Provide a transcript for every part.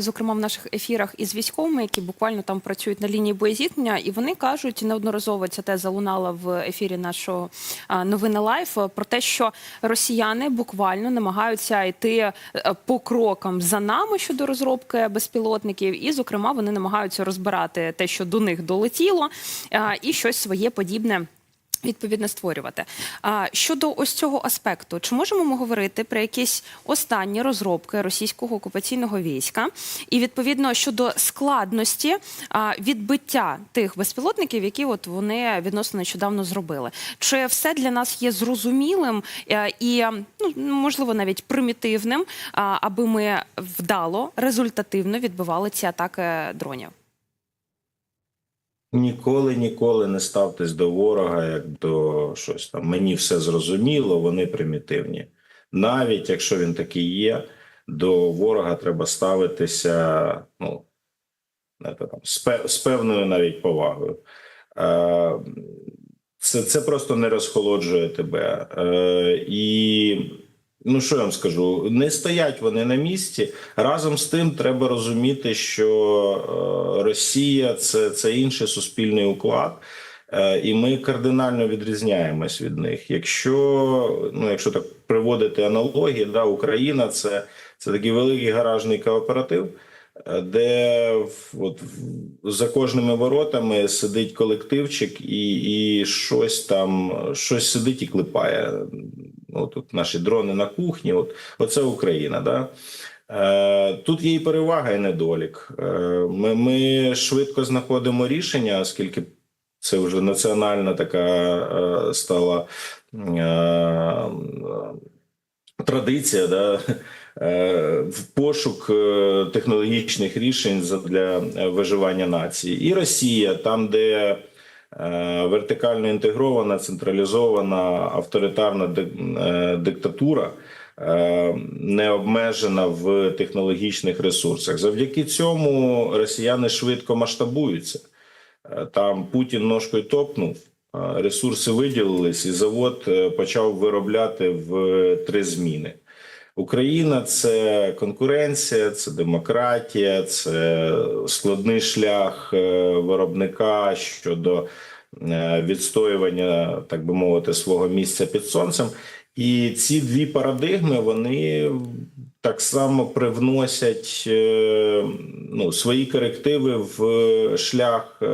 зокрема в наших ефірах із військовими, які буквально там працюють на лінії боєзіткнення, і вони кажуть неодноразово ця теза лунала в ефірі нашого новини Лайф е, про те, що росіяни буквально намагаються йти е, по крокам за нами щодо розробки безпілотників, і зокрема вони намагаються розбирати те, що до них долетіло, і щось своє подібне. Відповідно створювати. А щодо ось цього аспекту, чи можемо ми говорити про якісь останні розробки російського окупаційного війська, і відповідно щодо складності відбиття тих безпілотників, які от вони відносно нещодавно зробили? Чи все для нас є зрозумілим е, і ну можливо навіть примітивним, аби ми вдало результативно відбивали ці атаки дронів? Ніколи, ніколи не ставтесь до ворога як до щось там. Мені все зрозуміло, вони примітивні. Навіть якщо він такий є, до ворога треба ставитися ну, там, з, пе- з певною навіть повагою. Е, це, це просто не розхолоджує тебе. Е, і ну що я вам скажу? Не стоять вони на місці. Разом з тим, треба розуміти, що е, Росія це, це інший суспільний уклад. Е, І ми кардинально відрізняємось від них. Якщо ну, якщо так приводити аналогії, да, Україна це, це такий великий гаражний кооператив, е, де от, за кожними воротами сидить колективчик і, і щось там щось сидить і клепає. Ну, тут наші дрони на кухні. От, оце Україна. Да? Е, Тут є і перевага, і недолік. Е, Ми, ми швидко знаходимо рішення, оскільки це вже національна така е, стала традиція, да? в пошук технологічних рішень для виживання нації. І Росія, там, де вертикально інтегрована, централізована авторитарна е, диктатура. е, Не обмежена в технологічних ресурсах. Завдяки цьому росіяни швидко масштабуються. Е, Там Путін ножкою топнув, е, ресурси виділились, і завод е, почав виробляти в три зміни. Україна це конкуренція, це демократія, це складний шлях е, виробника щодо е, відстоювання, так би мовити, свого місця під сонцем. І ці дві парадигми вони так само привносять е, ну, свої корективи в шлях е,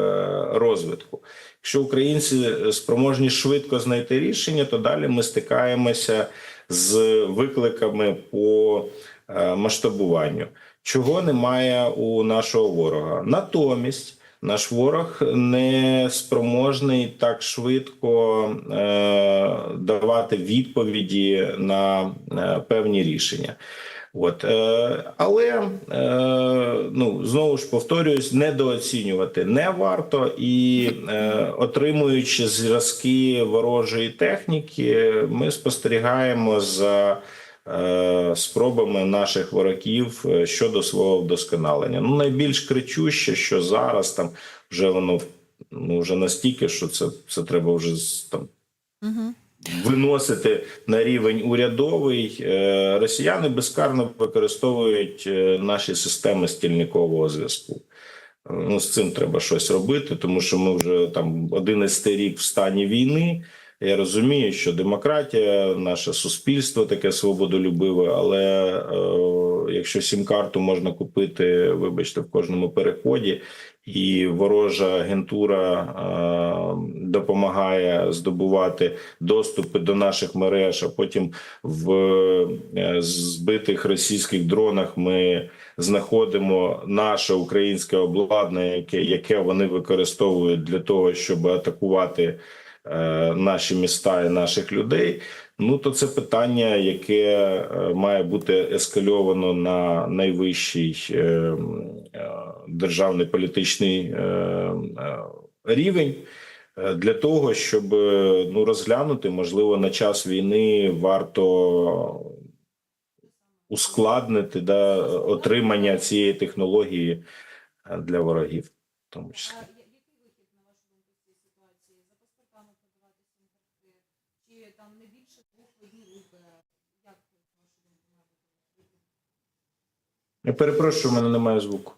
розвитку. Якщо українці спроможні швидко знайти рішення, то далі ми стикаємося з викликами по е, масштабуванню, чого немає у нашого ворога. Натомість наш ворог не спроможний так швидко е, давати відповіді на е, певні рішення. От, е, але е, ну знову ж повторююсь, недооцінювати не варто і отримуючи зразки ворожої техніки, ми спостерігаємо за спробами наших ворогів е, щодо свого вдосконалення. Ну найбільш кричуще, що зараз там вже воно ну вже настільки, що це, це треба вже там Угу. виносити на рівень урядовий. Е, Росіяни безкарно використовують е, наші системи стільникового зв'язку. Е, Ну, з цим треба щось робити, тому що ми вже там 11 рік в стані війни. Я розумію, що демократія, наше суспільство таке свободолюбиве, але е, якщо сім-карту можна купити, вибачте, в кожному переході, і ворожа агентура е, допомагає здобувати доступи до наших мереж, а потім в е, збитих російських дронах ми знаходимо наше українське обладнання, яке, яке вони використовують для того, щоб атакувати наші міста і наших людей. Ну то це питання, яке е, має бути ескальовано на найвищий е, е, державний політичний е, е, рівень. е, Для того щоб е, ну розглянути, можливо, на час війни варто ускладнити да, отримання цієї технології е, для ворогів, в тому числі. Який вихід на вашу думку з цієї ситуації? За паспортами подавати сім-картки? Чи там не більше двох водій рук? Як вашу думку має бути? Я перепрошую, у мене немає звуку.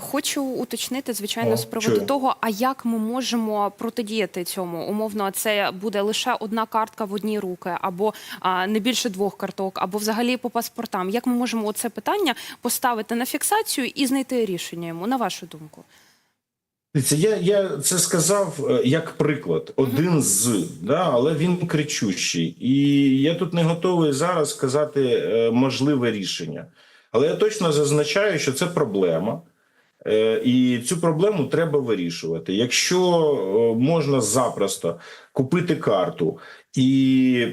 Хочу уточнити, звичайно, О, з приводу чую. того, а як ми можемо протидіяти цьому? Умовно, це буде лише одна картка в одні руки, або а, не більше двох карток, або взагалі по паспортам. Як ми можемо це питання поставити на фіксацію і знайти рішення йому, на вашу думку? Я, я це сказав е, як приклад, один з, да, але він кричущий. І я тут не готовий зараз сказати е, можливе рішення. Але я точно зазначаю, що це проблема. Е, І цю проблему треба вирішувати. Якщо е, можна запросто купити карту, і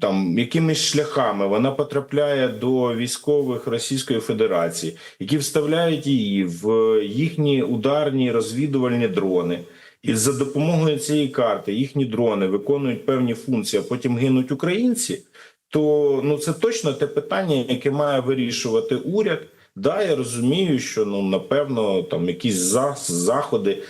там якимись шляхами вона потрапляє до військових Російської Федерації, які вставляють її в їхні ударні розвідувальні дрони. І за допомогою цієї карти їхні дрони виконують певні функції, а потім гинуть українці. То ну це точно те питання, яке має вирішувати уряд. Да, я розумію, що ну напевно там якісь за- заходи,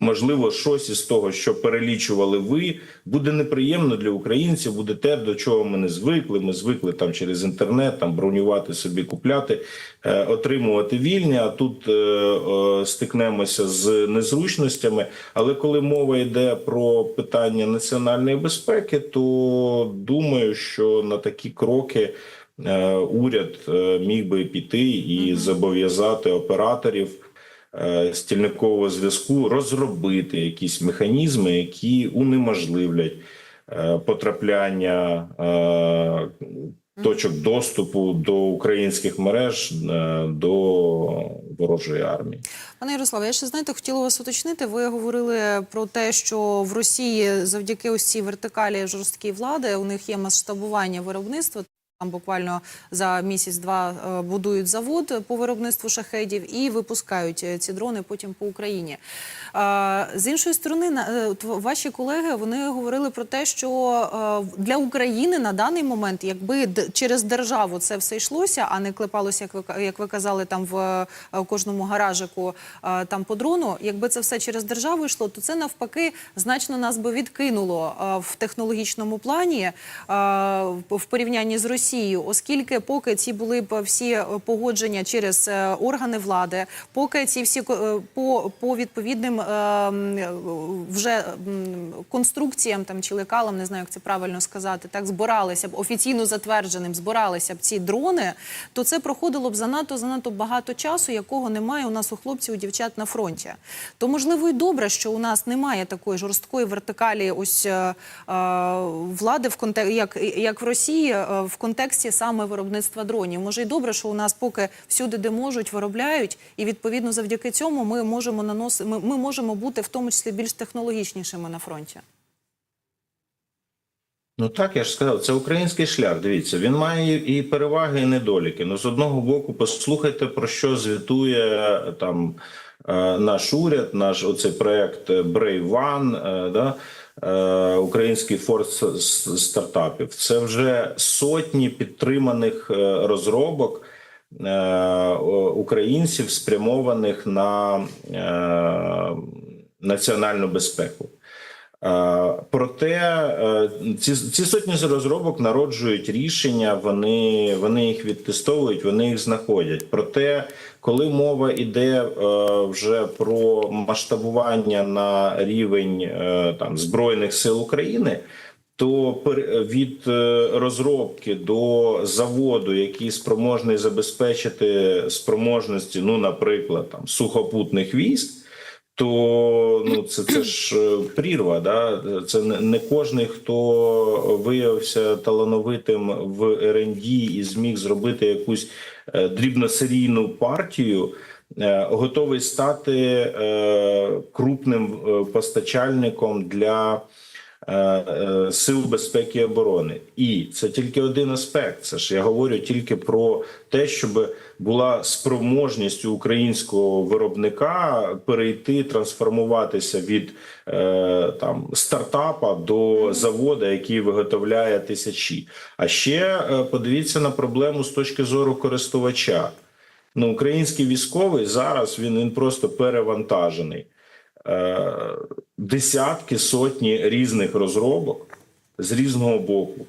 можливо, щось із того, що перелічували ви, буде неприємно для українців. Буде те, до чого ми не звикли. Ми звикли там через інтернет там бронювати собі, купляти, е, отримувати вільні. А тут е, е, стикнемося з незручностями. Але коли мова йде про питання національної безпеки, то думаю, що на такі кроки. Е, уряд е, міг би піти і зобов'язати операторів е, стільникового зв'язку розробити якісь механізми, які унеможливлять потрапляння точок доступу до українських мереж до ворожої армії. Пане Ярославе, я ще знаєте, хотіла вас уточнити. Ви говорили про те, що в Росії завдяки ось цій вертикалі жорсткій влади у них є масштабування виробництва. Там буквально за місяць-два е, будують завод по виробництву шахедів і випускають е, ці дрони потім по Україні. З іншої сторони, е, ваші колеги вони говорили про те, що для України на даний момент, якби через державу це все йшлося, а не клепалося, як ви як ви казали, там в кожному гаражику там по дрону. Якби це все через державу йшло, то це навпаки значно нас би відкинуло в технологічному плані в порівнянні з Росією, оскільки поки ці були б всі е, погодження через е, органи влади, поки ці всі е, по, по відповідним вже конструкціям там чи лекалам, не знаю, як це правильно сказати, так збиралися б офіційно затвердженим, збиралися б ці дрони, то це проходило б занадто занадто багато часу, якого немає у нас у хлопців, у дівчат на фронті. То можливо і добре, що у нас немає такої жорсткої вертикалі, ось влади в контексті, як, як в Росії, в контексті саме виробництва дронів. Може, і добре, що у нас поки всюди, де можуть, виробляють, і відповідно завдяки цьому ми можемо наносити, ми, ми можемо бути в тому числі більш технологічнішими на фронті. Ну так я ж сказав, це український шлях. Дивіться, він має і переваги, і недоліки. Ну, з одного боку, послухайте про що звітує там е, наш уряд, наш оцей проект Brave One, е, да, український форс стартапів. Це вже сотні підтриманих е, розробок. е, Українців спрямованих на е, національну безпеку. Е, Проте е, ці, ці сотні розробок народжують рішення, вони, вони їх відтестовують, вони їх знаходять. Проте, коли мова йде е, вже про масштабування на рівень там збройних сил України. То від розробки до заводу, який спроможний забезпечити спроможності, ну, наприклад, там сухопутних військ, то ну це, це ж е, прірва. Да? Це не, кожний, хто виявився талановитим в РНД і зміг зробити якусь е, дрібносерійну партію. е, Готовий стати крупним постачальником для сил безпеки і оборони. І це тільки один аспект. Це ж я говорю тільки про те, щоб була спроможність українського виробника перейти, трансформуватися від е, там стартапа до заводу, який виготовляє тисячі. А ще е, подивіться на проблему з точки зору користувача. Ну, український військовий зараз він, він просто перевантажений. Е, десятки, сотні різних розробок з різного боку.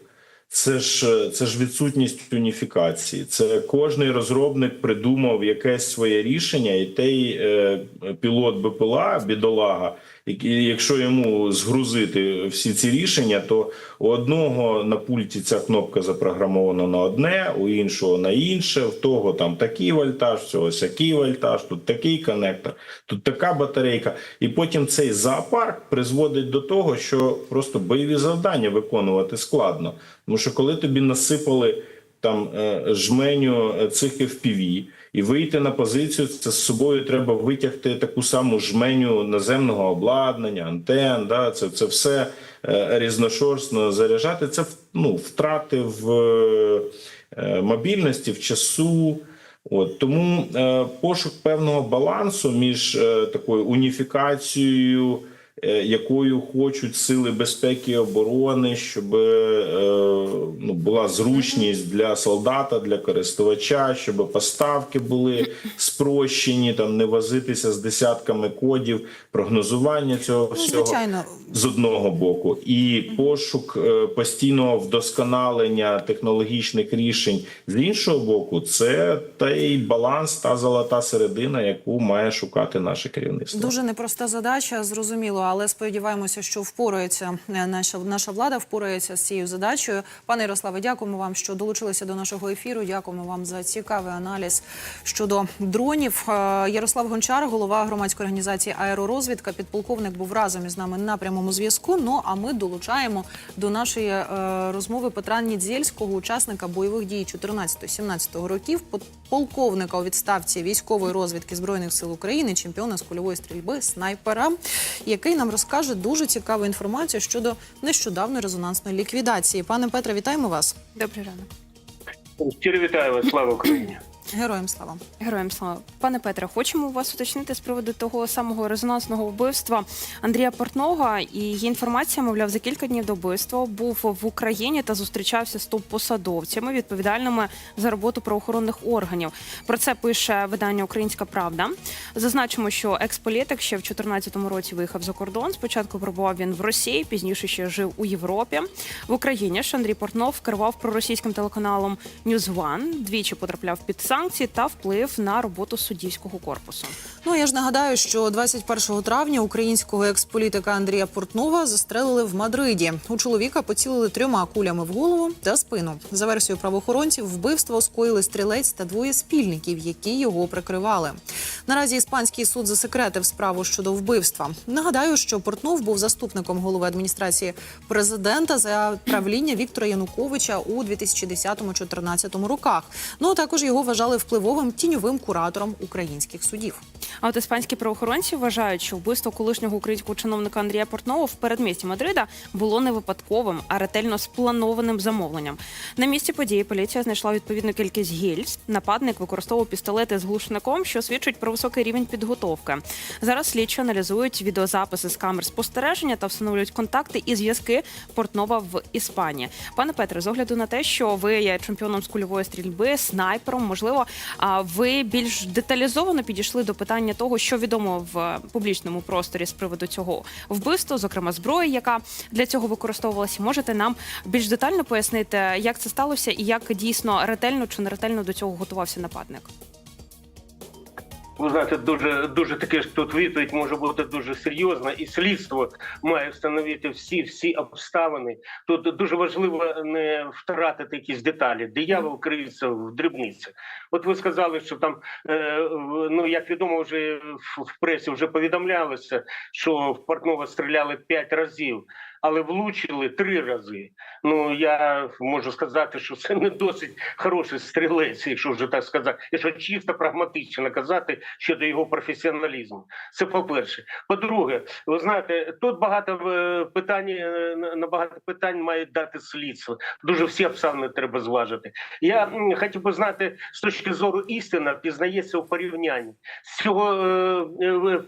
Це ж це ж відсутність уніфікації. Це кожний розробник придумав якесь своє рішення, і той е, пілот БПЛА, бідолага, якщо йому згрузити всі ці рішення, то у одного на пульті ця кнопка запрограмована на одне, у іншого на інше, в того там такий вольтаж, цього сякий вольтаж, тут такий коннектор, тут така батарейка. І потім цей зоопарк призводить до того, що просто бойові завдання виконувати складно. Тому що коли тобі насипали там е, жменю е, цих FPV, і вийти на позицію, це з собою треба витягти таку саму жменю наземного обладнання, антен. Да, це, це все е, різношорстно заряджати. Це ну, втрати в мобільності, в часу. От тому е, пошук певного балансу між е, такою уніфікацією, якою хочуть сили безпеки і оборони, щоб е, ну, була зручність для солдата, для користувача, щоб поставки були спрощені, там не возитися з десятками кодів, прогнозування цього Ну, всього звичайно, з одного боку, і пошук е, постійного вдосконалення технологічних рішень з іншого боку, це той баланс, та золота середина, яку має шукати наше керівництво. Дуже непроста задача, зрозуміло, але сподіваємося, що впорається е, наша наша влада, впорається з цією задачею. Пане Ярославе, дякуємо вам, що долучилися до нашого ефіру. Дякуємо вам за цікавий аналіз щодо дронів. Е, Ярослав Гончар, голова громадської організації Аеророзвідка, підполковник був разом із нами на прямому зв'язку. Ну а ми долучаємо до нашої е, розмови Петра Нідзєльського, учасника бойових дій 14-17 років, полковника у відставці військової розвідки збройних сил України, чемпіона з кульової стрільби, снайпера, який нам розкаже дуже цікаву інформацію щодо нещодавної резонансної ліквідації. Пане Петре, вітаємо вас. Добрий ранок. Щиро вітаю вас, слава Україні. Героям слава. Героям слава. Пане Петре, хочемо вас уточнити з приводу того самого резонансного вбивства Андрія Портнога. І є інформація, мовляв, за кілька днів до вбивства був в Україні та зустрічався з топ-посадовцями, відповідальними за роботу правоохоронних органів. Про це пише видання Українська Правда. Зазначимо, що екс-політик ще в 2014 році виїхав за кордон. Спочатку пробував він в Росії, пізніше ще жив у Європі. В Україні ж Андрій Портнов керував проросійським телеканалом News One, двічі потрапляв під санкції та вплив на роботу суддівського корпусу. Ну я ж нагадаю, що 21 травня українського експолітика Андрія Портнова застрелили в Мадриді. У чоловіка поцілили трьома кулями в голову та спину. За версією правоохоронців, вбивство скоїли стрілець та двоє спільників, які його прикривали. Наразі іспанський суд засекретив справу щодо вбивства. Нагадаю, що Портнов був заступником голови адміністрації президента за правління Віктора Януковича у 2010-2014 роках. Ну а також його вважали впливовим тіньовим куратором українських судів. А от іспанські правоохоронці вважають, що вбивство колишнього українського чиновника Андрія Портнова в передмісті Мадрида було не випадковим, а ретельно спланованим замовленням. На місці події поліція знайшла відповідну кількість гільз. Нападник використовував пістолети з глушником, що свідчить про високий рівень підготовки. Зараз слідчі аналізують відеозаписи з камер спостереження та встановлюють контакти і зв'язки Портнова в Іспанії. Пане Петре, з огляду на те, що ви є чемпіоном з кульової стрільби, снайпером, можливо, а ви більш деталізовано підійшли до питання того, що відомо в публічному просторі з приводу цього вбивства, зокрема зброї, яка для цього використовувалася. Можете нам більш детально пояснити, як це сталося і як дійсно ретельно чи неретельно до цього готувався нападник? Ви знаєте, дуже дуже таке ж тут відповідь може бути дуже серйозна, і слідство має встановити всі всі обставини. Тут дуже важливо не втратити якісь деталі. Диявол криється в дрібниці. От ви сказали, що там е, ну як відомо, вже в, в пресі вже повідомлялося, що в Портнова стріляли п'ять разів. Але влучили три рази. Ну я можу сказати, що це не досить хороший стрілець, якщо вже так сказати, якщо чисто прагматично казати щодо його професіоналізму. Це по-перше. По-друге, ви знаєте, тут багато е, питань е, на багато питань має дати слідство. Дуже всі обставини треба зважити. Я хотів би знати з точки зору істина пізнається у порівнянні з цього е,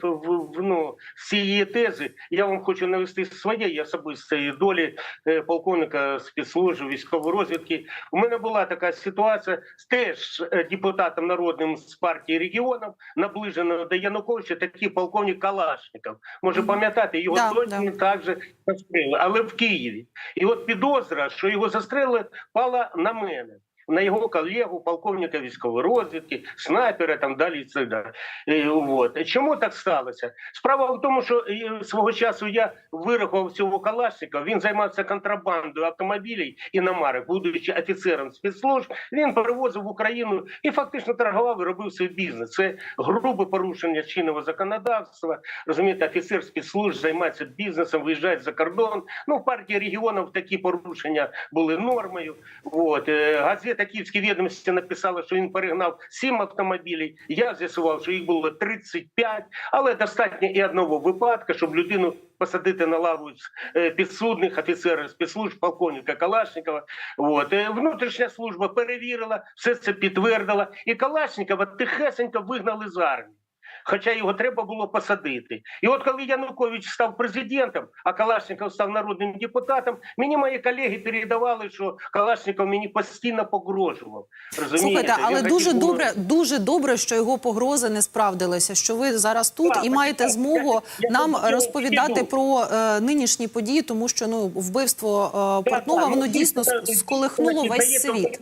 ну, цієї тези. Я вам хочу навести своє і особисте особистої долі е, полковника спецслужби військової розвідки. У мене була така ситуація з теж е, депутатом народним з партії регіонів, наближеного до Януковича, такий полковник Калашников. Може пам'ятати, його Да, точно да. також застрелили, але в Києві. І от підозра, що його застрелили, пала на мене. На його колегу, полковника військової розвідки, снайпера там далі і так далі. Е, от. Чому так сталося? Справа в тому, що е, свого часу я вирахував цього Калашника, він займався контрабандою автомобілів і іномарок, будучи офіцером спецслужб, він перевозив в Україну і фактично торгував і робив свій бізнес. Це грубе порушення чинного законодавства. Розумієте, офіцер спецслужб займається бізнесом, виїжджає за кордон. Ну, в партії регіонів такі порушення були нормою. От. Е, Газета Київські відомості написала, що він перегнав сім автомобілів. Я з'ясував, що їх було 35, але достатньо і одного випадка, щоб людину посадити на лаву е, підсудних офіцерів спецслужб полковника Калашникова. От. Е, Внутрішня служба перевірила, все це підтвердила, і Калашникова тихесенько вигнали з армії. Хоча його треба було посадити. І от коли Янукович став президентом, а Калашников став народним депутатом, мені мої колеги передавали, що Калашников мені постійно погрожував. Розумієте? Слухайте, але Він дуже хотів добре, дуже добре, що його погрози не справдилися. Що ви зараз тут Так, і маєте так. змогу Я- я нам розповідати хотів. про е, нинішні події, тому що ну вбивство е, Портнова воно ну, дійсно сколихнуло весь світ.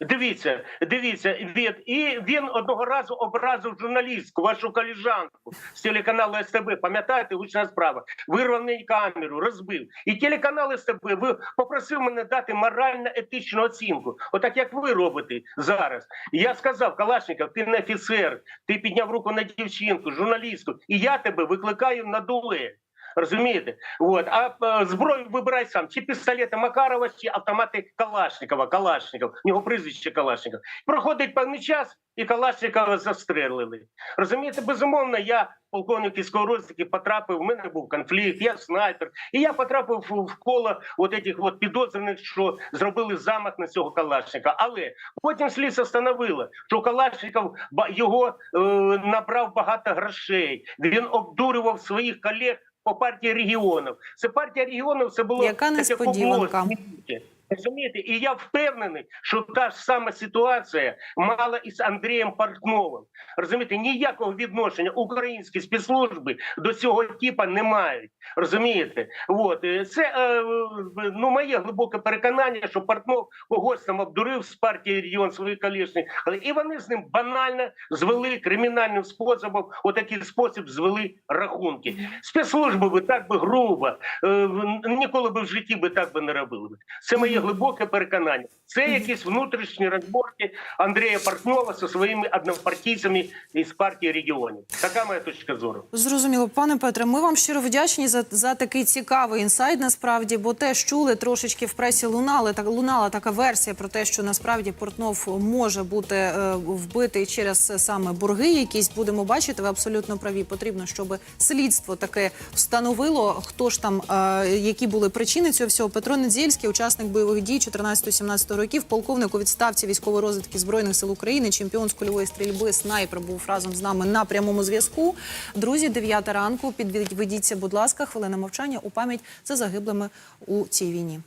Дивіться, дивіться, він і він одного разу образив журналістку, вашу коліжанку з телеканалу СТБ. Пам'ятаєте, гучна справа. Вирвав неї камеру, розбив. І телеканал СТБ ви попросив мене дати морально-етичну оцінку. Отак як ви робите зараз. Я сказав, Калашников, ти не офіцер, ти підняв руку на дівчинку, журналістку, і я тебе викликаю на дуель. Розумієте? От. А е, зброю вибирай сам. Чи пістолети Макарова, чи автомати Калашникова. Калашников. У нього прізвище Калашников. Проходить певний час, і Калашникова застрелили. Розумієте, безумовно, я полковник військової розвідки потрапив, в мене був конфлікт, я снайпер. І я потрапив в коло от этих от підозрюваних, що зробили замах на цього Калашника. Але потім слідство встановило, що Калашников його е, набрав багато грошей. Він обдурював своїх колег по партії регіонів. Це партія регіонів, це було Яка несподіванка. сміття. Розумієте, і я впевнений, що та ж сама ситуація мала і з Андрієм Портновим. Розумієте, ніякого відношення українські спецслужби до цього типа не мають. Розумієте, от е, це е, ну моє глибоке переконання, що Портнов когось там обдурив з партії регіон своїх колишніх, але і вони з ним банально звели кримінальним способом, отакий спосіб звели рахунки. Спецслужби би так би грубо, е, ніколи би в житті би так би не робили. Це моє глибоке переконання. Це якісь внутрішні розборки Андрія Портнова зі своїми однопартійцями із партії регіонів. Така моя точка зору. Зрозуміло, пане Петре. Ми вам щиро вдячні за, за такий цікавий інсайт. Насправді, бо теж чули трошечки в пресі лунали так лунала така версія про те, що насправді Портнов може бути е, вбитий через саме борги. Якісь будемо бачити. Ви абсолютно праві. Потрібно, щоб слідство таке встановило, хто ж там, е, які були причини цього всього. Петро Недзєльський, учасник бойових дій 14-17 років, полковник у відставці військової розвідки збройних сил України, чемпіон з кульової стрільби, снайпер був разом з нами на прямому зв'язку. Друзі, 9 ранку. Підведіться, будь ласка, хвилина мовчання у пам'ять за загиблими у цій війні.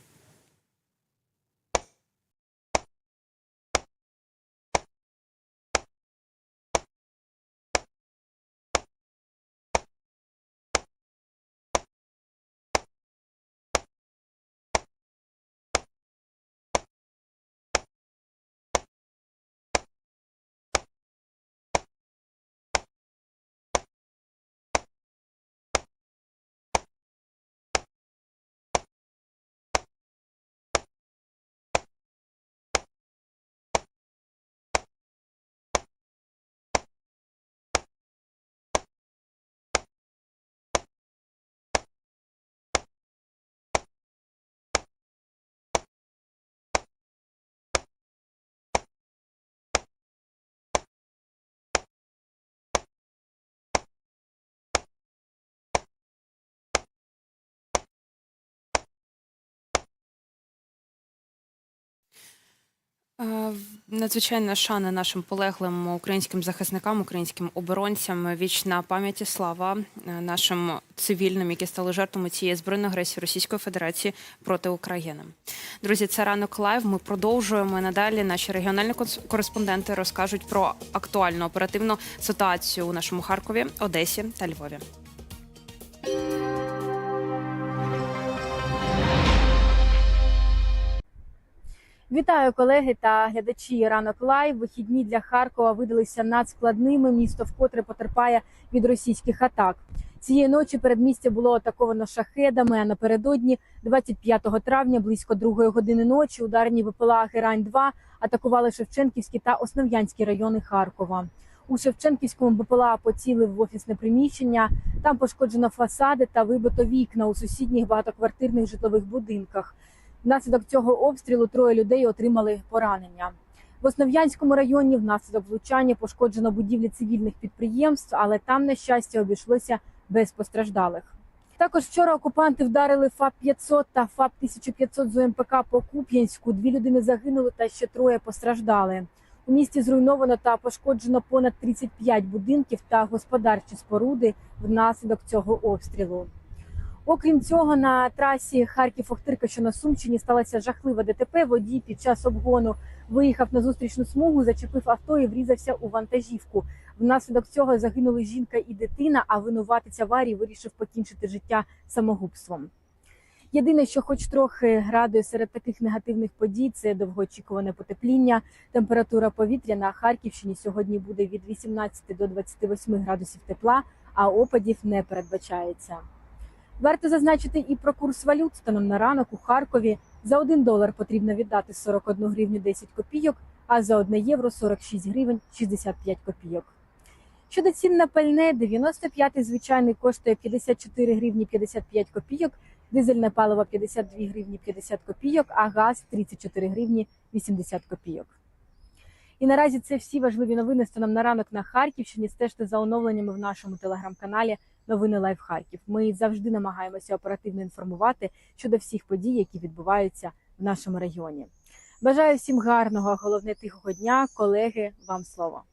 Надзвичайна шана нашим полеглим українським захисникам, українським оборонцям. Вічна пам'ять і слава е, нашим цивільним, які стали жертвами цієї збройної агресії Російської Федерації проти України. Друзі, це ранок лайв. Ми продовжуємо надалі. Наші регіональні кореспонденти розкажуть про актуальну оперативну ситуацію у нашому Харкові, Одесі та Львові. Вітаю колеги та глядачі ранок лайв. Вихідні для Харкова видалися надскладними. Місто вкотре потерпає від російських атак. Цієї ночі передмістя було атаковано шахедами. А напередодні, 25 травня, близько другої години ночі, ударні ВПЛА Герань 2 атакували Шевченківські та Основ'янські райони Харкова. У Шевченківському БПЛА поцілив в офісне приміщення. Там пошкоджено фасади та вибито вікна у сусідніх багатоквартирних житлових будинках. Внаслідок цього обстрілу троє людей отримали поранення. В Основ'янському районі внаслідок влучання пошкоджено будівлі цивільних підприємств, але там, на щастя, обійшлося без постраждалих. Також вчора окупанти вдарили ФАП 500 та ФАП 1500 з УМПК по Куп'янську. Дві людини загинули та ще троє постраждали. У місті зруйновано та пошкоджено понад 35 будинків та господарчі споруди внаслідок цього обстрілу. Окрім цього, на трасі Харків-Охтирка, що на Сумщині, сталося жахливе ДТП. Водій під час обгону виїхав на зустрічну смугу, зачепив авто і врізався у вантажівку. Внаслідок цього загинули жінка і дитина, а винуватець аварії вирішив покінчити життя самогубством. Єдине, що хоч трохи радує серед таких негативних подій, це довгоочікуване потепління. Температура повітря на Харківщині сьогодні буде від 18 до 28 градусів тепла, а опадів не передбачається. Варто зазначити і про курс валют станом на ранок у Харкові. За 1 долар потрібно віддати 41 гривню 10 копійок, а за 1 євро 46 гривень 65 копійок. Щодо цін на пальне, 95-й звичайний коштує 54 гривні 55 копійок, дизельне паливо 52 гривні 50 копійок, а газ 34 гривні 80 копійок. І наразі це всі важливі новини станом на ранок на Харківщині. Стежте за оновленнями в нашому телеграм-каналі Новини Лайф Харків. Ми завжди намагаємося оперативно інформувати щодо всіх подій, які відбуваються в нашому регіоні. Бажаю всім гарного, головне тихого дня, колеги. Вам слово.